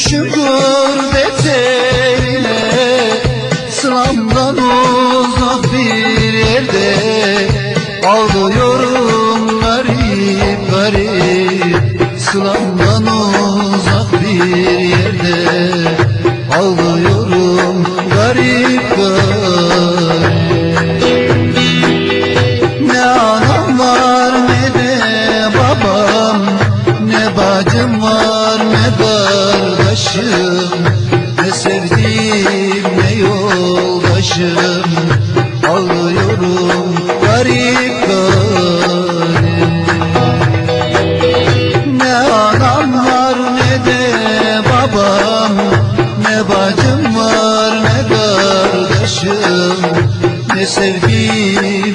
Düşmüşüm gurbet eline Sılamdan uzak bir yerde Ağlıyorum garip garip Sılamdan uzak bir yerde Ağlıyorum garip garip. yoldaşım Ne sevdiğim ne yoldaşım. Ağlıyorum garip garip Ne anam var ne de babam. Ne bacım var ne kardeşim. Ne sevdiğim